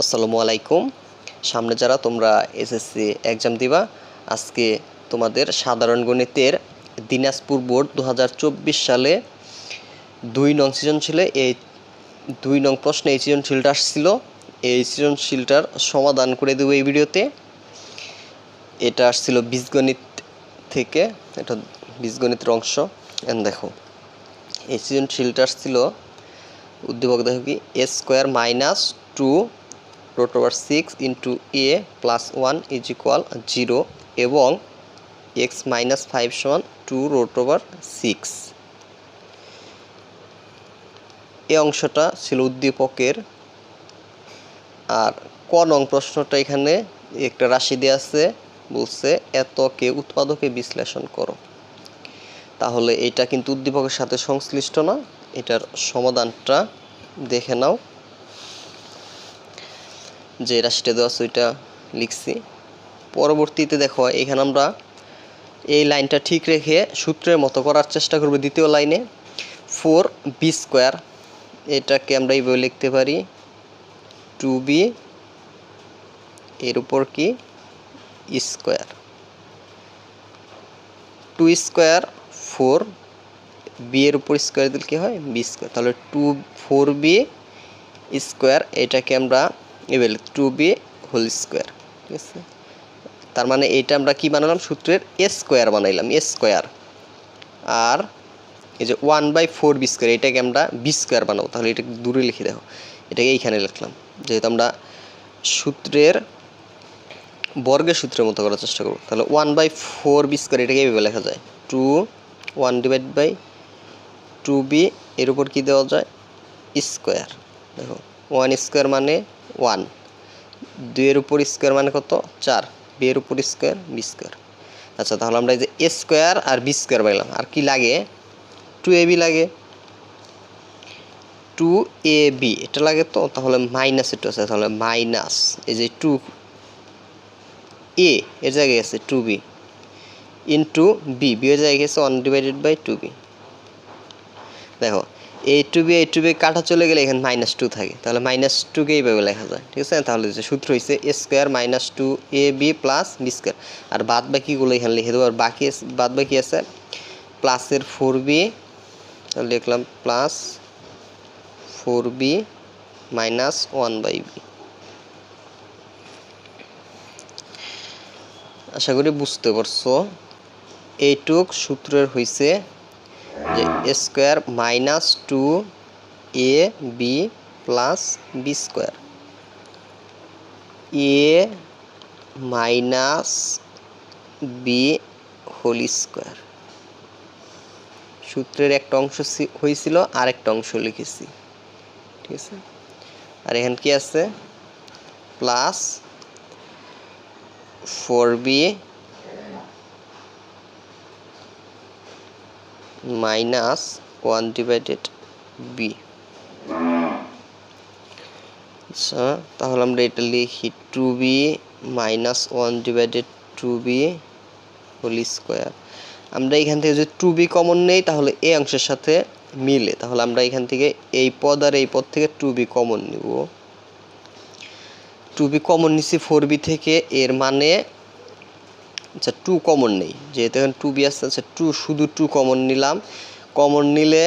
আসসালামু আলাইকুম। সামনে যারা তোমরা এসএসসি এক্সাম দিবা, আজকে তোমাদের সাধারণ গণিতের দিনাজপুর বোর্ড দু হাজার চব্বিশ সালে দুই নং সৃজনশীলে এই দুই নং প্রশ্নে এই সৃজনশীলটা আসছিল। এই সৃজনশীলটার সমাধান করে দেবো এই ভিডিওতে। এটা আসছিল বীজগণিত থেকে, এটা বীজগণিতের অংশ। দেখো, এই সৃজনশীলটা আসছিল, উদ্দীপক দেখো কি, a square minus two root over six into a plus one is equal zero এবং এক্স মাইনাস ফাইভ সমান টু রোট ওভার সিক্স এই অংশটা ছিল উদ্দীপকের। আর ক নং প্রশ্নটা এখানে একটা রাশি দেওয়া আছে, বলছে এতকে উৎপাদকে বিশ্লেষণ করো। তাহলে এটা কিন্তু উদ্দীপকের সাথে সংশ্লিষ্ট না, এটার সমাধানটা দেখে নাও। যে রাশিটা দেওয়া ওইটা লিখছি। পরবর্তীতে দেখো, এখানে আমরা এই লাইনটা ঠিক রেখে সূত্রের মতো করার চেষ্টা করব দ্বিতীয় লাইনে। ফোর বি স্কোয়ার, এটাকে আমরা এইভাবে লিখতে পারি। টু বি, এর উপর কি? Square. Two square four, b এর উপর স্কোয়ার দিলে কি হয়? B square. তাহলে টু, ফোর বি স্কোয়ার, এটাকে আমরা এবার টু বি হোল স্কোয়ার ঠিক আছে? তার মানে এইটা আমরা কি বানালাম? সূত্রের এ স্কোয়ার বানাইলাম এ স্কোয়ার আর এই যে one by four b square এটাকে আমরা বি স্কোয়ার বানাবো। তাহলে এটা দূরে লিখে দেখো। এটাকে এইখানে লিখলাম। যেহেতু আমরা সূত্রের বর্গের সূত্রের মতো করার চেষ্টা করব। তাহলে one by four b square এটাকে এইভাবে লেখা যায়। Two one divide by two b এর উপর কী দেওয়া যায়? স্কোয়ার দেখো ওয়ান স্কোয়ার মানে ওয়ান। দুইয়ের উপর স্কোয়ার মানে কত? চার। বি এর উপর স্কোয়ার, বি স্কোয়ার। আচ্ছা তাহলে আমরা এই যে এ স্কোয়ার আর বি স্কোয়ার পাইলাম। আর কি লাগে? টু এ বি লাগে। টু এ বি এটা লাগে তো? তাহলে মাইনাস একটু আছে। তাহলে মাইনাস এই যে টু এ এর জায়গায় আছে two b into b b এর জায়গায় গেছে one divided by two b দেখো a two b a two b কাটা চলে গেলে এখানে মাইনাস টু থাকে। তাহলে মাইনাস টুকে এইভাবে লেখা যায়, ঠিক আছে? তাহলে যে সূত্র হয়েছে a square minus two a b plus b square আর বাদ বাকিগুলো এখানে লিখে দেবো। আর বাকি বাদ বাকি আছে প্লাসের ফোর বি লিখলাম plus four b minus one by b আশা করি বুঝতে পারছ। এইটুক সূত্রের হইছে যে square minus two a b plus b square. A minus b whole square. সূত্রের একটা অংশ হয়েছিল আর একটা অংশ লিখেছি। ঠিক আছে? আর এখানে কি আছে? Plus four b minus one divided b. আচ্ছা তাহলে আমরা এটা লিখি two b minus one divided two b whole square. আমরা এখান থেকে যদি টু বি কমন নেই, তাহলে এই অংশের সাথে মিলে। তাহলে আমরা এখান থেকে এই পদ আর এই পদ থেকে টু বি কমন নিব। টু বি কমন নিছি ফোর বি থেকে, এর মানে আচ্ছা টু কমন নেই। যেহেতু এখানে টু বি আসছে আচ্ছা টু শুধু টু কমন নিলাম। কমন নিলে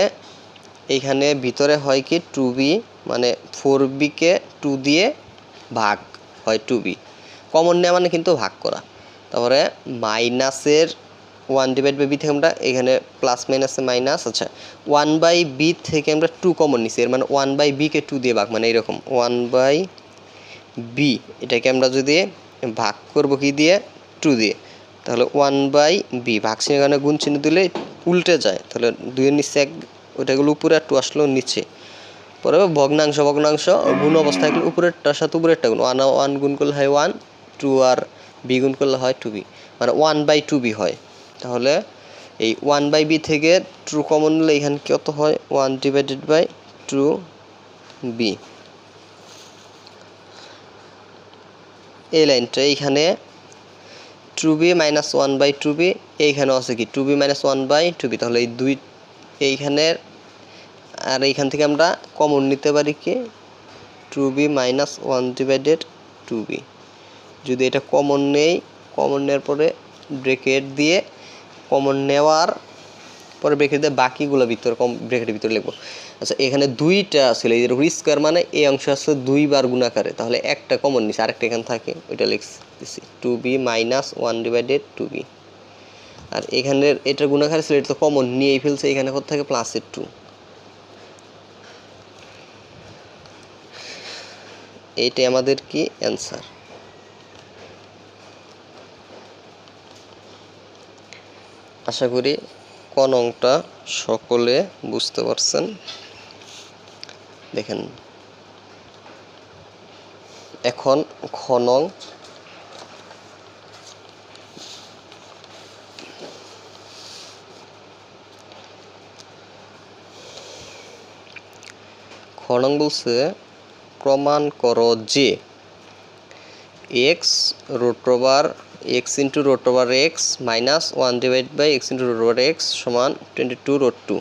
এইখানে ভিতরে হয় কি টু বি মানে ফোর বিকে টু দিয়ে ভাগ হয় টু বি কমন নেওয়া মানে কিন্তু ভাগ করা। তারপরে মাইনাসের ওয়ান ডিভাইড বাই বি থেকে আমরা এখানে প্লাস মাইনাসে মাইনাস আচ্ছা ওয়ান বাই বি থেকে আমরা টু কমন নিছি। এর মানে ওয়ান বাই বিকে টু দিয়ে ভাগ মানে এরকম। ওয়ান বাই বি এটাকে আমরা যদি ভাগ করব কি দিয়ে? টু দিয়ে। তাহলে ওয়ান বাই বি ভাগ চিহ্নের কারণে গুণ চিহ্ন দিলে উল্টে যায়। তাহলে দুইয়ের নিচে এক, ওইটাগুলো উপরে আর টু আসলো নিচে। পরে ভগ্নাংশ ভগ্নাংশ, গুণ অবস্থায় গেলে উপরেরটার সাথে উপরেরটা গুণ। ওয়ান ওয়ান গুণ করলে হয় ওয়ান টু আর বি গুণ করলে হয় টু বি মানে ওয়ান বাই টু বি হয়। তাহলে এই ওয়ান বাই বি থেকে ট্রু কমন নিলে এখানে কত হয়? One divided by two b এই লাইনটা এইখানে two b minus one by two b এইখানেও আছে কি? Two b minus one by two b তাহলে এই দুই, এইখানের, আর এইখান থেকে আমরা কমন নিতে পারি কি? Two b minus one divided two b যদি এটা কমন নেই কমন নেওয়ার পরে ব্রেকেট দিয়ে কমন নেওয়ার পরে ব্রেকেট দিয়ে বাকিগুলো ভিতরে কম ব্রেকেটের ভিতরে লিখব। আচ্ছা এখানে দুইটা ছিল, এই রুট স্কোয়ার মানে এই অংশ আসছে দুইবার গুণাকারে, তাহলে একটা কমন নিচ্ছে আরেকটা এখানে থাকে, ওইটা লিখতেছি two b minus one divided two b আর এখানের এটা গুণাকারে ছিল, এটা তো কমন নিয়েই ফেলছে, এখানে কত থাকে প্লাসের টু এইটাই আমাদের কি? অ্যান্সার আশা করি ক নংটা সকলে বুঝতে পারছেন। দেখেন। এখন খ নং। খ নং বলছে, প্রমাণ করো যে x root over x into root over x minus one divide by x into root over x সমান twenty two root two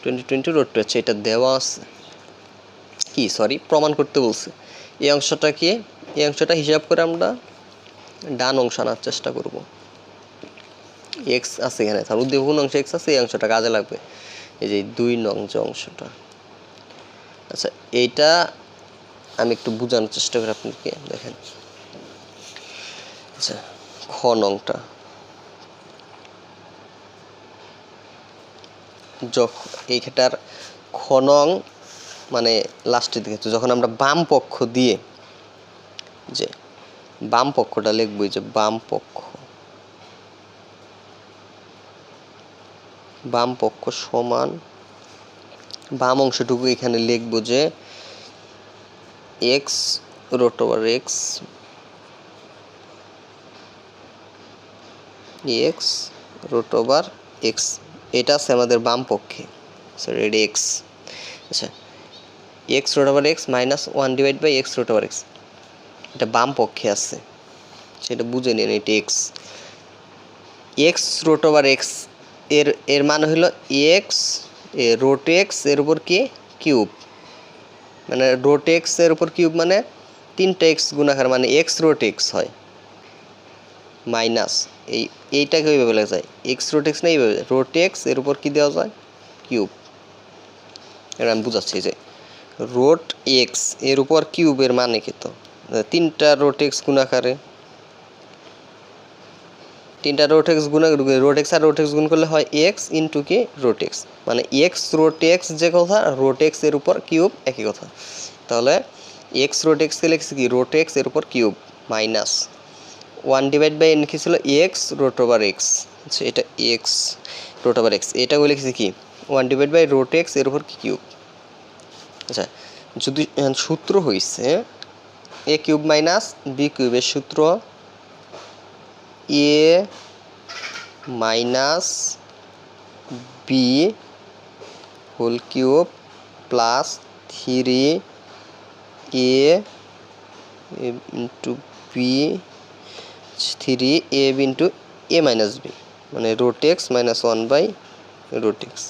twenty twenty root two আচ্ছা এটা দেওয়া আছে। কি? সরি প্রমাণ করতে বলছে। এই অংশটাকে, এই অংশটা হিসাব করে আমরা ডান অংশ আনার চেষ্টা করব। এক্স আছে এখানে তার উদ্দীপন অংশ এক্স আছে, এই অংশটা কাজে লাগবে। এই যে দুই নং যে অংশটা। আচ্ছা এইটা আমি একটু বোঝানোর চেষ্টা করি আপনাকে দেখেন। আচ্ছা খ নংটা। যখন এইখানটার খ নং মানে লাস্টের দিকে, তো যখন আমরা বাম পক্ষ দিয়ে যে বাম পক্ষটা লিখব যে বাম পক্ষ বাম পক্ষ সমান বাম অংশটুকু এখানে লিখব যে x root over x x root over x, এটা আছে আমাদের বাম পক্ষে, সরি এক্স আচ্ছা। X root over x minus one divide by x root over x এটা বাম পক্ষে আছে। সেটা বুঝে নিন এটা এক্স এক্স রুট ওভার এক্সের এর মানে হলো এক্স রোট এক্সের উপর কি? কিউব মানে রোট এক্সের উপর কিউব মানে তিনটা এক্স গুণাকার মানে এক্স রোট এক্স হয়। মাইনাস এই, এইটাকে ওইভাবে লেখা যায়। এক্স রোট এক্স না এইভাবে। রোট এক্সের উপর কী দেওয়া যায়? কিউব এটা আমি বুঝাচ্ছি যে রোট এক্সের উপর কিউবের মানে তো তিনটা রোট এক্স গুণাকারে তিনটা রোট এক্স গুণ রোট এক্স আর রোট এক্স গুণ করলে হয় এক্স ইন্টু কি? রোট এক্স মানে এক্স রোট এক্স যে কথা, রোট এক্সের উপর কিউব একই কথা। তাহলে এক্স রোট এক্সকে লিখছি কি? রোট এক্সের উপর cube minus. One divide by n কি ছিল? এক্স রোট ওভার এক্স আচ্ছা এটা এক্স রোট ওভার এক্স এটা লিখছি কি? ওয়ান ডিভাইড বাই রোট এক্সের উপর কিউব? আচ্ছা যদি সূত্র হয়েছে এ কিউব মাইনাস বি কিউবের সূত্র a minus b whole cube plus three a into b three a into a minus b মানে root x minus one by root x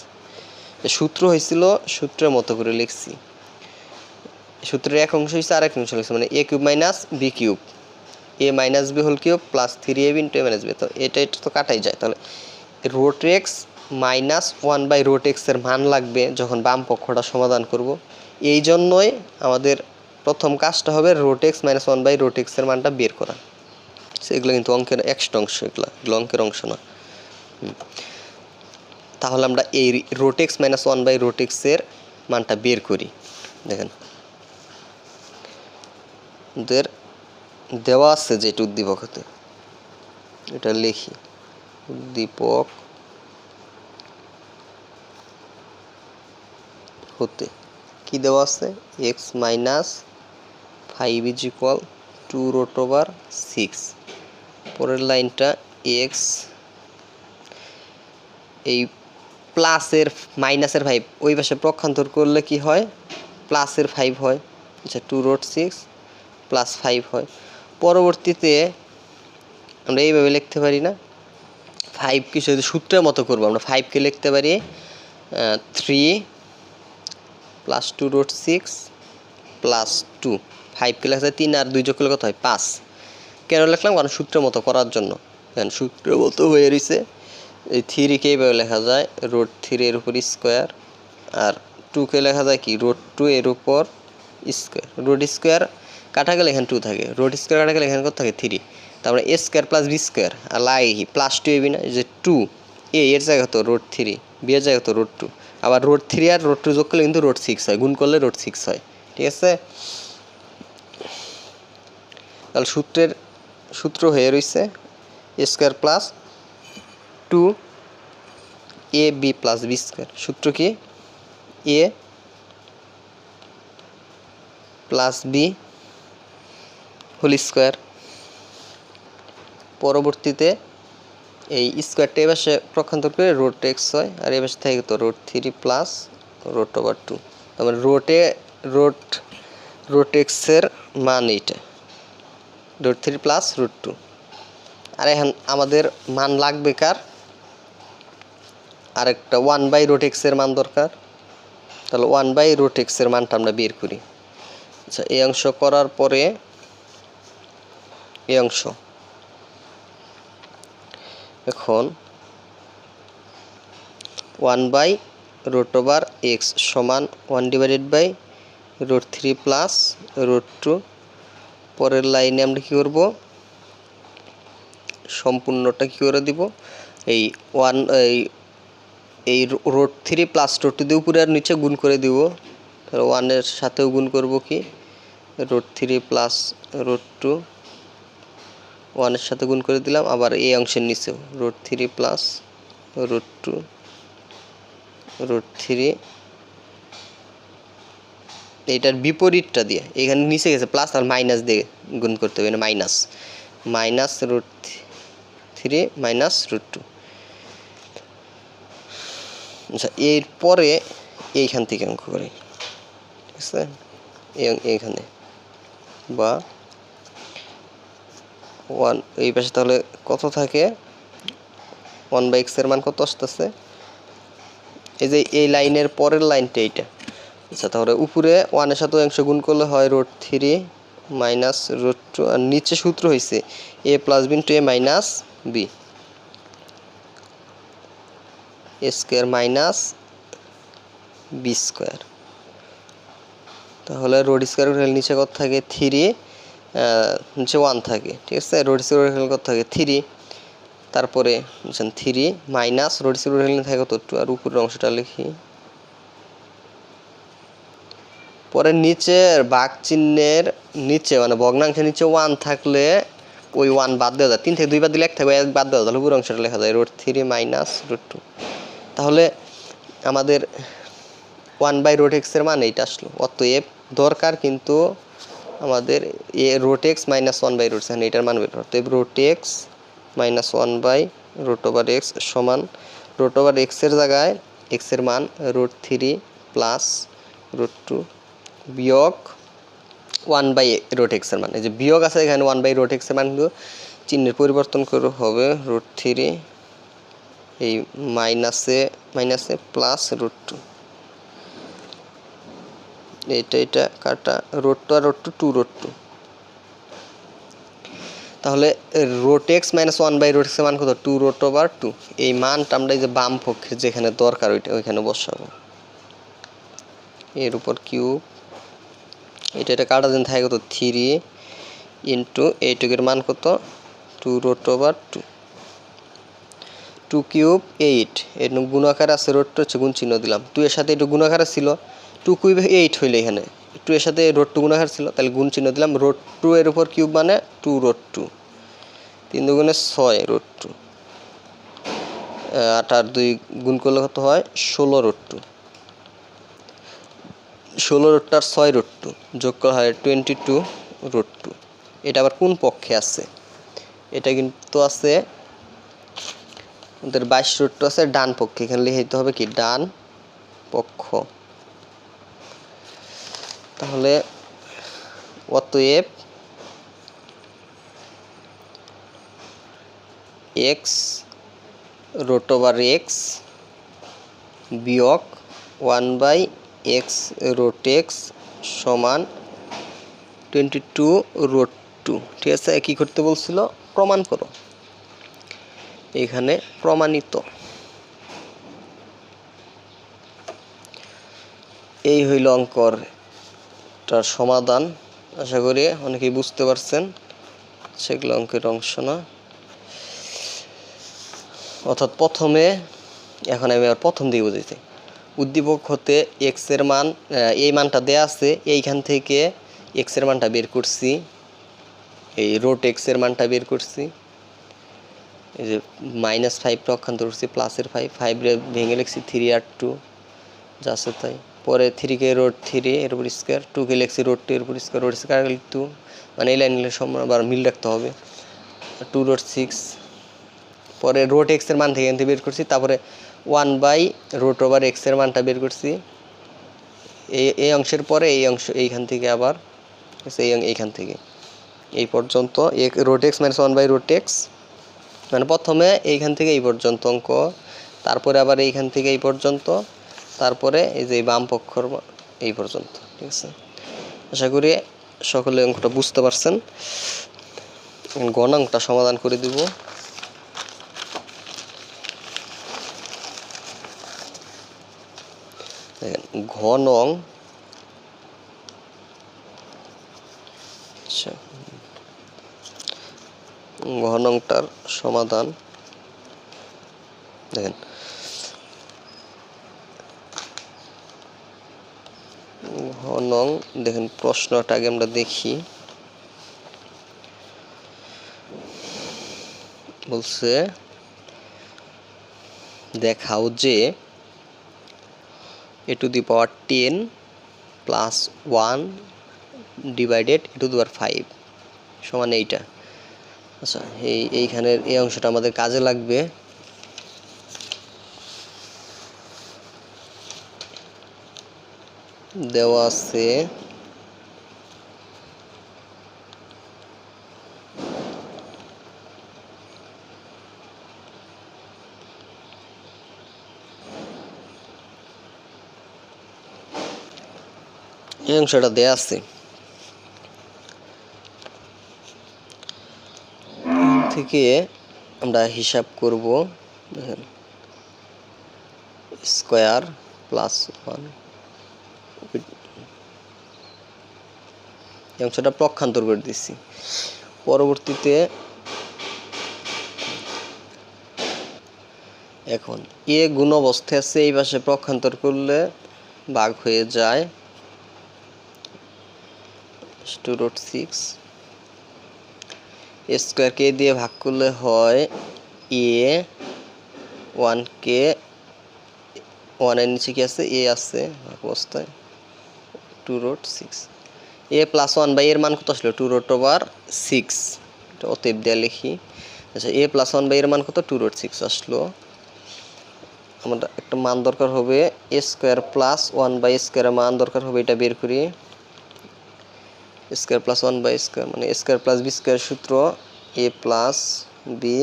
সূত্র হয়েছিল সূত্রের মতো করে লিখছি। সূত্রের এক অংশ হয়েছে আর এক অংশ লিখছি মানে a cube minus b cube a minus b whole cube plus three a b into a minus b তো এটা এটা তো কাটাই যায়। তাহলে root x minus one by রোটেক্সের মান লাগবে যখন বাম পক্ষটা সমাধান করব। এই জন্যই আমাদের প্রথম কাজটা হবে root x minus one by রোটেক্সের মানটা বের করা। এগুলো কিন্তু অঙ্কের এক্সট্রা অংশ, এগুলো এগুলো অঙ্কের অংশ না। তাহলে আমরা এই root x minus one by রোটেক্সের মানটা বের করি। দেখেন। ওদের দেওয়া আছে যেটা উদ্দীপক হতে। এটা লিখি। উদ্দীপক হতে। কি দেওয়া আছে? X minus five is equal to root over six পরের লাইনটা এক্স এই প্লাসের মাইনাসের ফাইভ ওই পাশে পক্ষান্তর করলে কি হয়? প্লাসের ফাইভ হয়। আচ্ছা two root six plus five হয়। পরবর্তীতে আমরা এইভাবে লিখতে পারি না। ফাইভকে যদি সূত্রের মতো করব, আমরা ফাইভকে লিখতে পারি three plus two root six plus two ফাইভকে লেখা তিন আর দুই যোগ করলে কত হয়? পাঁচ। কেন লিখলাম? কারণ সূত্রের মতো করার জন্য। কারণ সূত্রের মতো হয়ে রয়েছে এই থ্রিকে এইভাবে লেখা যায়, রোড থ্রি এর উপর স্কোয়ার, আর টুকে লেখা যায় কি? রোড টু এর উপর স্কোয়ার। রোড স্কোয়ার কাটা গেলে এখানে টু থাকে, রোড স্কোয়ার কাটা গেলে এখানে কত থাকে? থ্রি। তারপরে a square plus b square, আর কি প্লাস টু এবি না যে টু, এ এর জায়গা তো রোড থ্রি, বি এর জায়গা তো রোড টু। আবার রোড থ্রি আর রোড টু যোগ করলে কিন্তু রোড সিক্স হয়, গুণ করলে রোড সিক্স হয়, ঠিক আছে? তাহলে সূত্রের সূত্র হয়ে রয়েছে square plus two A B plus B square. সূত্র কি? A plus B whole square. পরবর্তীতে এই স্কোয়ারটা এ পাশে প্রক্ষান্তর করে রোড এক্স হয়, আর এ পাশে থাকে তো root three plus root over two. তার মানে রোটে রোড রোড এক্সের মান এইটা। Root three plus root two. আর এখন আমাদের মান লাগবে কার? আরেকটা ওয়ান বাই রোট এক্সের মান দরকার। তাহলে ওয়ান বাই রোট এক্সের মানটা আমরা বের করি। আচ্ছা এই অংশ করার পরে এই অংশ। এখন one by root over x সমান one divided by root three plus root two পরের লাইনে আমরা কী করব? সম্পূর্ণটা কী করে দিব? এই ওয়ান এই এই root three plus root two দিয়ে উপরে আর নিচে গুণ করে দিব। তাহলে ওয়ানের সাথেও গুণ করব কি? Root three plus root two ওয়ানের সাথে গুণ করে দিলাম। আবার এই অংশের নিচেও। Root three plus root two root three এইটার বিপরীতটা দিয়ে। এখানে নিচে গেছে প্লাস আর মাইনাস দিয়ে গুণ করতে হবে। Minus minus root three minus root two আচ্ছা এরপরে এইখান থেকে অঙ্ক করি ঠিক আছে এইখানে। বা ওয়ান এই পাশে তাহলে কত থাকে? ওয়ান বাই এক্সের মান কত আসতেছে? এই যে এই লাইনের পরের লাইনটা এইটা। আচ্ছা তাহলে উপরে ওয়ানের সাথে অংশ গুণ করলে হয় root three minus root two আর নিচে সূত্র হয়েছে A plus B to A minus B A square minus B square. তাহলে রোড স্কোয়ার নিচে কত থাকে? থ্রি নিচে ওয়ান থাকে, ঠিক আছে? রোড স্কোয়ার হলে কত থাকে? থ্রি। তারপরে থ্রি মাইনাস রোড স্কোয়ার হলে থাকে কত টু আর উপরের অংশটা লিখি। পরে নিচের বাঘ চিহ্নের নিচে মানে ভগ্নাংশের নিচে ওয়ান থাকলে ওই ওয়ান বাদ দেওয়া যায়। তিন থেকে দুই বাদ দিলে এক থাকবে, এক বাদ দেওয়া যায়। তাহলে পুরো অংশটা লেখা যায় root three minus root two তাহলে আমাদের ওয়ান বাই রোড এক্সের মান এইটা আসলো। অতএব দরকার কিন্তু আমাদের এ root x minus one by root এখানে এটার মান বের অতএব root x minus one by root over x সমান রোট ওভার এক্সের জায়গায় এক্সের মান root three plus root two বিয়োগ ওয়ান বাই রোট এক্সের মান। এই যে বিয়োগ আছে এখানে ওয়ান বাই রোট এক্সের মান চিহ্নের পরিবর্তন করে হবে রোট থ্রি এই মাইনাসে মাইনাসে প্লাস রোট টু এটা এটা কাটা রোড টু আর root two two root two তাহলে root x minus one by root এক্সের মান কত? টু রোট ওভার টু এই মানটা আমরা এই যে বাম পক্ষে যেখানে দরকার ওইটা, ওইখানে বসাবো। এর উপর কিউব এটা এটা কাটা দিন থাকে কত? থ্রি ইন্টু এইটুকের মান কত? Two root over two two cube eight এর গুণ গুণাকার আছে রোড টু হচ্ছে গুণ চিহ্ন দিলাম। টু এর সাথে একটু গুণাকার ছিল টু কিউব এইট হইলে এখানে। টু এর সাথে রোড টু গুণাকার ছিল, তাহলে গুণ চিহ্ন দিলাম। রোড টু এর উপর কিউব মানে টু রোড টু তিন দুগুণে ছয় রোড টু আট আর দুই গুণ করলে কত হয়? ষোলো রোড টু ষোলো রোড টু আর ছয় রোড টু যোগ করা হয় টোয়েন্টি টু রোড টু এটা আবার কোন পক্ষে আছে? এটা কিন্তু আছে ওদের বাইশ রোড টু আছে, ডান পক্ষে। এখানে লিখতে হবে কি? ডান পক্ষ। তাহলে অতএব এক্স রোট ওভার এক্স বিয়োগ one by x root x সমান টোয়েন্টি টু রোড টু। ঠিক আছে? কী করতে বলছিল। প্রমাণ করো। এখানে প্রমাণিত। এই হইল অঙ্কর তার সমাধান। আশা করি অনেকেই বুঝতে পারছেন, সেগুলো অঙ্কের অংশ না। অর্থাৎ প্রথমে, এখন আমি আর প্রথম দিকে বুঝেছি উদ্দীপক হতে এক্সের মান এই মানটা দেয়া আছে, এইখান থেকে এক্সের মানটা বের করছি। এই রোট এক্সের মানটা বের করছি। এই যে মাইনাস ফাইভ রক্ষান্তর করছি প্লাসের ফাইভ ফাইভ ভেঙে লিখছি থ্রি আর টু যা আছে তাই। পরে থ্রি কে রোড থ্রি এর উপর স্কোয়ার টু কে লিখছি রোড টু এর উপর স্কোয়ার রোড স্কোয়ার টু মানে এই লাইনগুলো আবার মিল রাখতে হবে। টু রোড সিক্স পরে রোড এক্সের মান থেকে বের করছি, তারপরে ওয়ান বাই রোড ওভার এক্সের মানটা বের করছি। এই এই অংশের পরে এই অংশ এইখান থেকে আবার অং- এইখান থেকে। এই পর্যন্ত এক root x minus one by root x মানে প্রথমে এইখান থেকে এই পর্যন্ত অঙ্ক, তারপরে আবার এইখান থেকে এই পর্যন্ত, তারপরে এই যে বাম পক্ষর এই পর্যন্ত, ঠিক আছে? আশা করি সকলে অঙ্কটা বুঝতে পারছেন। গণাঙ্কটা সমাধান করে দিব। ঘন অং আচ্ছা ঘন অংটার সমাধান। দেখেন। ঘন, দেখেন, প্রশ্নটা আগে আমরা দেখি। বলছে, দেখাও যে A to the power ten plus one divided A to the power five সমান এইটা। আচ্ছা এই এইখানের এই অংশটা আমাদের কাজে লাগবে। দেওয়া আছে। এই অংশটা দেয়া আছে। থেকে আমরা হিসাব করব, দেখেন, স্কোয়ার প্লাস ওয়ান। এই অংশটা পক্ষান্তর করে দিচ্ছি। পরবর্তীতে, এখন, এ গুণ অবস্থায় আছে, এই পাশে পক্ষান্তর করলে ভাগ হয়ে যায়। টু রুট সিক্স স্কোয়ারকে দিয়ে ভাগ করলে হয় এ ওয়ান কে ওয়ানের নিচে কি আছে? এ আছে অবস্থায়। Two root six A plus one by এর মান কত আসলো? টু রোট ওভার সিক্স এটা অতএব দেয়া লিখি। আচ্ছা এ প্লাস ওয়ান বাই এর মান কত? টু রোট সিক্স আসলো। আমাদের একটা মান দরকার হবে A square plus one by স্কোয়ারের মান দরকার হবে, এটা বের করি। Square plus one by square মানে স্কোয়ার প্লাস বি স্কোয়ার সূত্র A plus B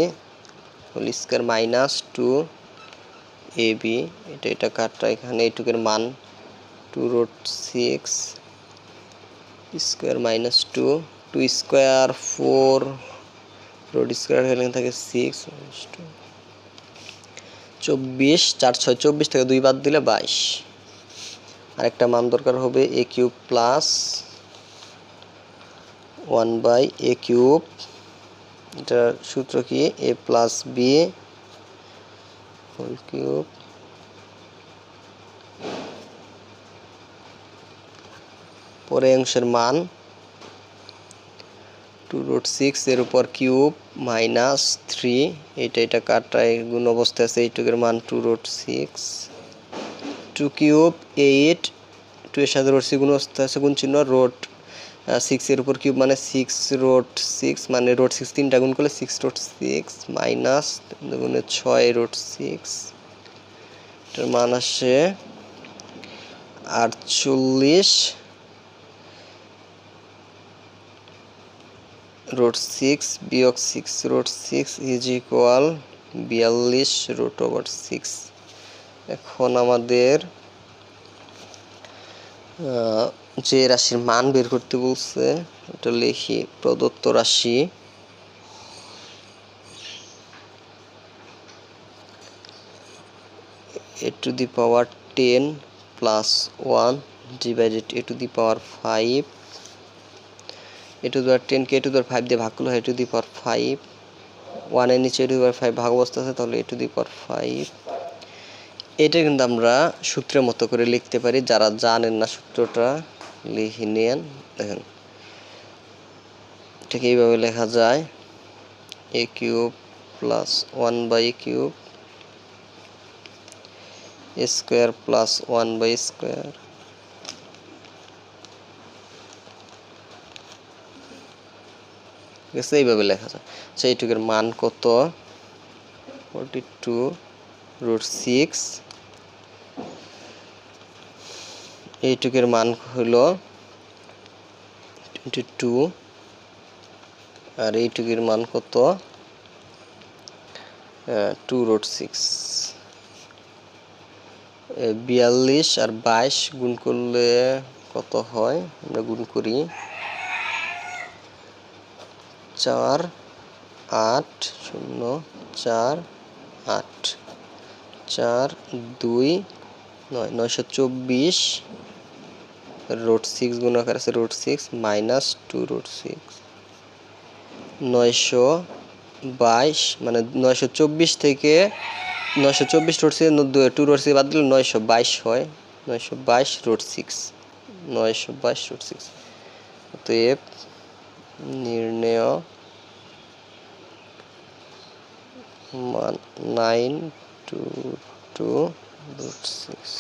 whole square minus two A B. এটা এটা কাটটা এখানে, এইটুকের মান two root six square minus two. Two square four root square এখানে থাকে সিক্স টু। চব্বিশ, চার ছয়, চব্বিশ থেকে দুই বাদ দিলে বাইশ। আরেকটা মান দরকার হবে A cube plus one by A cube. এটার সূত্র কি? A plus B, whole cube. পরে অংশের মান টু রুট সিক্স এর উপর কিউব মাইনাস থ্রি। এটা এটা কাটায় গুণ অবস্থায় আছে, এইটুকের মান two root six. Two cube, eight. Two এর সাথে রোড সি গুণ অবস্থায় আছে, গুণ চিহ্ন রোড সিক্স এর উপর কিউব মানে সিক্স রোড সিক্স মানে রোড সিক্স তিনটা গুণ করলে সিক্স রোড সিক্স মাইনাস গুণে ছয় রোড সিক্স এটার মান আসে আটচল্লিশ রোড সিক্স বিয়োগ six root six is equal বিয়াল্লিশ রুট ওভার সিক্স এখন আমাদের যে রাশির মান বের করতে বলছে, এটা লিখি প্রদত্ত রাশি। A to the power ten plus one divided A to the power five. A to the power টেনকে A to the five দিয়ে ভাগ করলে হয় এ টু দি পাওয়ার ফাইভ। ওয়ানের নিচে এ টু দি পাওয়ার ফাইভ ভাগ অবস্থা আছে, তাহলে এ টু দি পাওয়ার ফাইভ। এটা কিন্তু আমরা সূত্রের মতো করে লিখতে পারি, যারা জানেন না সূত্রটা। লিখে নেন দেখেন। এটাকে এইভাবে লেখা যায়। A cube plus one by cube square plus one by square. ঠিক আছে, এইভাবে লেখা যায়। আচ্ছা এইটুকের মান কত? ফোরটি টু রুট সিক্স এইটুকের মান হলো টোয়েন্টি টু আর এইটুকের মান কত? টু রোড সিক্স বিয়াল্লিশ আর বাইশ গুণ করলে কত হয়? আমরা গুণ করি চার, আট, শূন্য, চার, আট। চার, দুই, নয়, নয়শো চব্বিশ রোড সিক্স গুণাকার আছে root six minus two root six নয়শো বাইশ মানে নয়শো চব্বিশ থেকে নয়শো চব্বিশ root six two root six বাদ দিলে নয়শো বাইশ হয়। নয়শো বাইশ রোড সিক্স নয়শো বাইশ রোড সিক্স অতএব নির্ণয় মান nine two two root six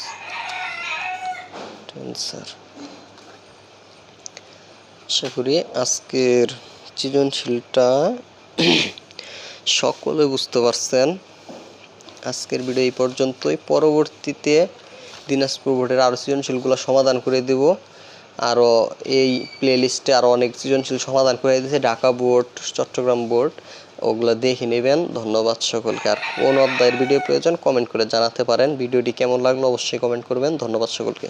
answer আশা করি আজকের সৃজনশীলটা সকলে বুঝতে পারছেন। আজকের ভিডিও এই পর্যন্তই। পরবর্তীতে দিনাজপুর বোর্ডের আরও সৃজনশীলগুলো সমাধান করে দেব। আরও এই প্লেলিস্টে আরও অনেক সৃজনশীল সমাধান করে দিয়েছে। ঢাকা বোর্ড, চট্টগ্রাম বোর্ড, ওগুলো দেখে নেবেন। ধন্যবাদ সকলকে। আর কোন অধ্যায়ের ভিডিও প্রয়োজন কমেন্ট করে জানাতে পারেন। ভিডিওটি কেমন লাগল অবশ্যই কমেন্ট করবেন। ধন্যবাদ সকলকে।